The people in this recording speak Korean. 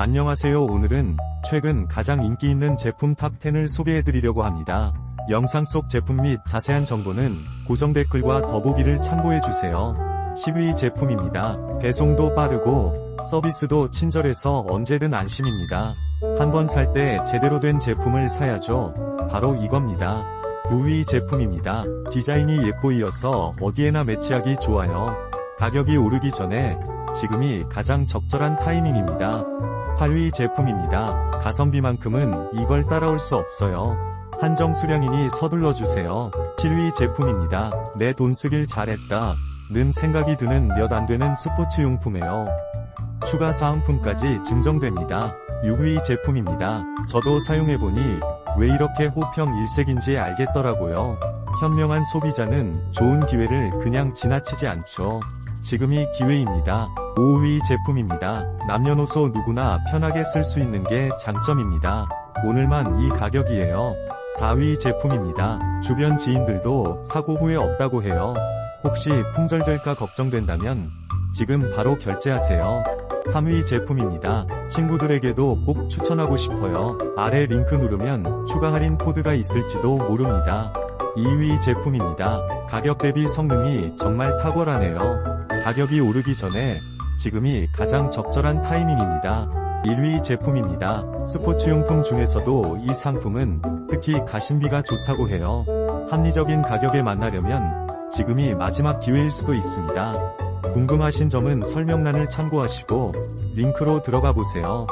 안녕하세요. 오늘은 최근 가장 인기 있는 제품 탑10을 소개해드리려고 합니다. 영상 속 제품 및 자세한 정보는 고정 댓글과 더보기를 참고해주세요. 10위 제품입니다. 배송도 빠르고 서비스도 친절해서 언제든 안심입니다. 한 번 살 때 제대로 된 제품을 사야죠. 바로 이겁니다. 9위 제품입니다. 디자인이 예뻐 이어서 어디에나 매치하기 좋아요. 가격이 오르기 전에 지금이 가장 적절한 타이밍입니다. 8위 제품입니다. 가성비만큼은 이걸 따라올 수 없어요. 한정 수량이니 서둘러 주세요. 7위 제품입니다. 내 돈 쓰길 잘했다. 는 생각이 드는 몇 안 되는 스포츠 용품에요. 추가 사은품까지 증정됩니다. 6위 제품입니다. 저도 사용해보니 왜 이렇게 호평 일색인지 알겠더라고요. 현명한 소비자는 좋은 기회를 그냥 지나치지 않죠. 지금이 기회입니다. 5위 제품입니다. 남녀노소 누구나 편하게 쓸 수 있는 게 장점입니다. 오늘만 이 가격이에요. 4위 제품입니다. 주변 지인들도 사고 후에 없다고 해요. 혹시 품절될까 걱정된다면 지금 바로 결제하세요. 3위 제품입니다. 친구들에게도 꼭 추천하고 싶어요. 아래 링크 누르면 추가 할인 코드가 있을지도 모릅니다. 2위 제품입니다. 가격 대비 성능이 정말 탁월하네요. 가격이 오르기 전에 지금이 가장 적절한 타이밍입니다. 1위 제품입니다. 스포츠용품 중에서도 이 상품은 특히 가심비가 좋다고 해요. 합리적인 가격에 만나려면 지금이 마지막 기회일 수도 있습니다. 궁금하신 점은 설명란을 참고하시고 링크로 들어가 보세요.